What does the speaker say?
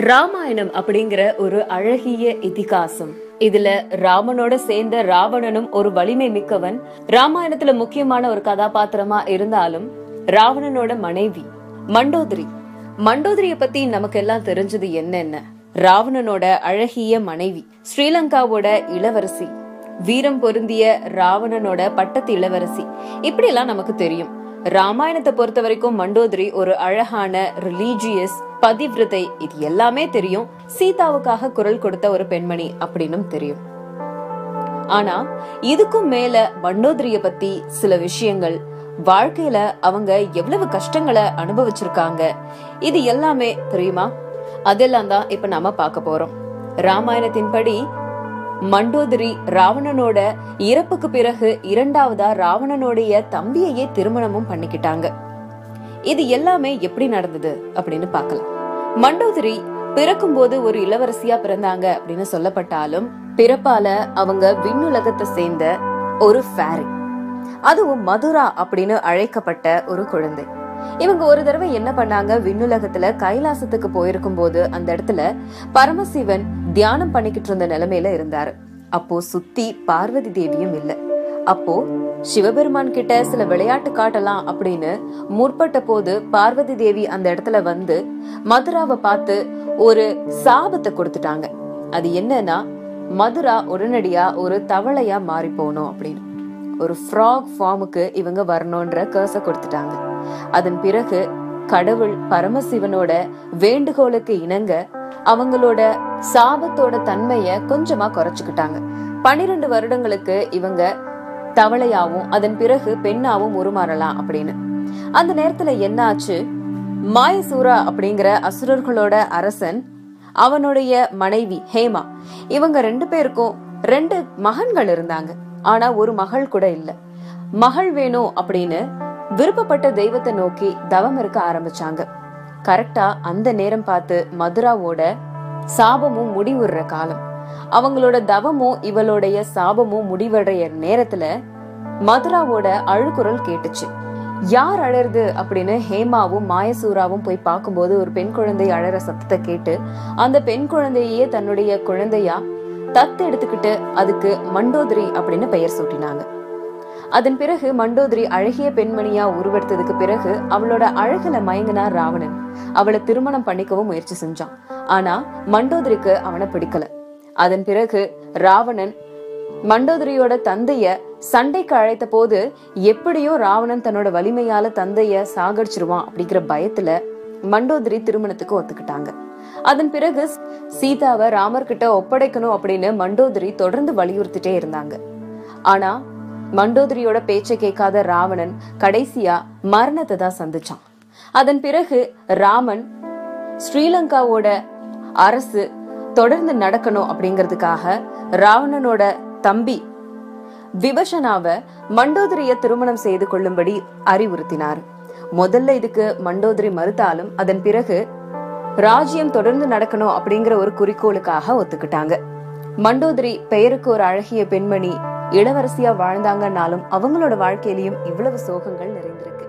ராமாயணம் அப்படிங்கிற ஒரு அழகிய இதிகாசம். இதுல ராமனோட சேர்ந்த ராவணனும் ஒரு வலிமை மிக்கவன். ராமாயணத்துல முக்கியமான ஒரு கதாபாத்திரமா இருந்தாலும் ராவணனோட மனைவி மண்டோதரி. மண்டோதரிய பத்தி நமக்கு எல்லாம் தெரிஞ்சது என்னென்ன? ராவணனோட அழகிய மனைவி ஸ்ரீலங்காவோட இளவரசி. வீரம் பொருந்திய ராவணனோட பட்டத்து இளவரசி. இப்படி எல்லாம் நமக்கு தெரியும். ராமாயணத்தை பொறுத்த வரைக்கும் மண்டோதரி ஒரு அழகான ரிலீஜியஸ் பதிவிரதை இது எல்லாமே தெரியும். சீதாவுக்காக குரல் கொடுத்த ஒரு பெண்மணி அப்படின்னும் தெரியும். ஆனா இதுக்கும் மேல மண்டோதரிய பத்தி சில விஷயங்கள் வாழ்க்கையில அவங்க எவ்வளவு கஷ்டங்களை அனுபவிச்சிருக்காங்க இது எல்லாமே தெரியுமா? அதெல்லாம் தான் இப்ப நாம பார்க்க போறோம். ராமாயணத்தின்படி மண்டோதரி ராவணனோட இறப்புக்கு பிறகு இரண்டாவதா ராவணனுடைய தம்பியையே திருமணமும் பண்ணிக்கிட்டாங்க. இது எல்லாமே எப்படி நடந்தது அப்படின்னு பார்க்கலாம். மண்டோதரி பிறக்கும்போது ஒரு இளவரசியா பிறந்தாங்க அப்படின்னு சொல்லப்பட்டாலும் பிறப்பால அவங்க விண்ணுலகத்தை சேர்ந்த ஒரு ஃபேரி அதுவும் மதுரா அப்படின்னு அழைக்கப்பட்ட ஒரு குழந்தை. இவங்க ஒரு தடவை என்ன பண்ணாங்க? விண்ணுலகத்துல கைலாசத்துக்கு போயிருக்கும் போது அந்த இடத்துல பரமசிவன் தியானம் பண்ணிக்கிட்டு இருந்த நிலைமையில இருந்தாரு. அப்போ சுத்தி பார்வதி தேவியும் இல்லை. அப்போ சிவபெருமான் கிட்ட சில விளையாட்டு காட்டலாம் அப்படின்னு முற்பட்ட போது பார்வதி தேவி அந்த இடத்துல வந்து மதுராவை பார்த்து ஒரு சாபத்தை கொடுத்துட்டாங்க. அது என்னன்னா மதுரா உடனடியா ஒரு தவளையா மாறி போகணும் அப்படின்னு. ஒரு ஃப்ராக் ஃபார்முக்கு இவங்க வரணும்ன்ற கர்ச கொடுத்துட்டாங்க. அதன் பிறகு கடவுள் பரமசிவனோட வேண்டுகோளுக்கு இணங்க அவங்களோட சாபத்தோட தன்மைய கொஞ்சமா குறைச்சுக்கிட்டாங்க. பனிரெண்டு வருடங்களுக்கு இவங்க தவளையாவும் அதன் பிறகு பெண்ணாவும் உருமாறலாம் அப்படின்னு. அந்த நேரத்துல என்ன ஆச்சு மாயசூரா அப்படிங்கிற அசுரர்களோட அரசன் அவனுடைய மனைவி ஹேமா இவங்க ரெண்டு பேருக்கும் ரெண்டு மகன்கள் இருந்தாங்க. ஆனா ஒரு மகள் கூட இல்ல. மகள் வேணும் அப்படின்னு விருப்பப்பட்ட தெய்வத்தை நோக்கி தவம் இருக்க ஆரம்பிச்சாங்க. கரெக்டா அந்த நேரம் பார்த்து மதுராவோட சாபமும் முடிவுற காலம். அவங்களோட தவமும் இவளுடைய சாபமும் முடிவடைய நேரத்துல மதுராவோட அழுக்குரல் கேட்டுச்சு. யார் அழறது அப்படின்னு ஹேமாவும் மாயசூராவும் போய் பார்க்கும்போது ஒரு பெண் குழந்தை அழற சத்தத்தை கேட்டு அந்த பெண் குழந்தையே தன்னுடைய குழந்தையா? தத்து எடுத்துக்கிட்டு அதுக்கு மண்டோதரி அப்படின்னு பெயர் சூட்டினாங்க. அதன் பிறகு மண்டோதரி அழகிய பெண்மணியா உருவெடுத்ததுக்கு பிறகு அவளோட அழகுல மயங்கினா ராவணன். அவளை திருமணம் பண்ணிக்கவும் முயற்சி செஞ்சான். ஆனா மண்டோதரிக்கு அவனை பிடிக்கல. அதன் பிறகு ராவணன் மண்டோதரியோட தந்தைய சண்டைக்கு அழைத்த போது எப்படியோ ராவணன் தன்னோட வலிமையால தந்தைய சாகடிச்சிருவான் அப்படிங்கிற பயத்துல மண்டோதரி திருமணத்துக்கு ஒத்துக்கிட்டாங்க. அதன் பிறகு சீதாவை ராமர் கிட்ட ஒப்படைக்கணும் அப்படின்னு மண்டோதரி தொடர்ந்து வலியுறுத்திட்டே இருந்தாங்க. ஆனா மண்டோதரியோட பேச்சை கேட்காத ராவணன் கடைசியா மரணத்தை தான் சந்திச்சான். அதன் பிறகு ராமன் ஸ்ரீலங்காவோட அரசு தொடர்ந்து நடக்கணும் அப்படிங்கிறதுக்காக ராவணனோட தம்பி விபஷனாவ மண்டோதரிய திருமணம் செய்து கொள்ளும்படி அறிவுறுத்தினார். முதல்ல இதுக்கு மண்டோதரி மறுத்தாலும் அதன் பிறகு ராஜ்யம் தொடர்ந்து நடக்கணும் அப்படிங்கிற ஒரு குறிக்கோளுக்காக ஒத்துக்கிட்டாங்க. மண்டோதரி பெயருக்கு ஒரு அழகிய பெண்மணி இளவரசியா வாழ்ந்தாங்கன்னாலும் அவங்களோட வாழ்க்கையிலயும் இவ்வளவு சோகங்கள் நிறைந்திருக்கு.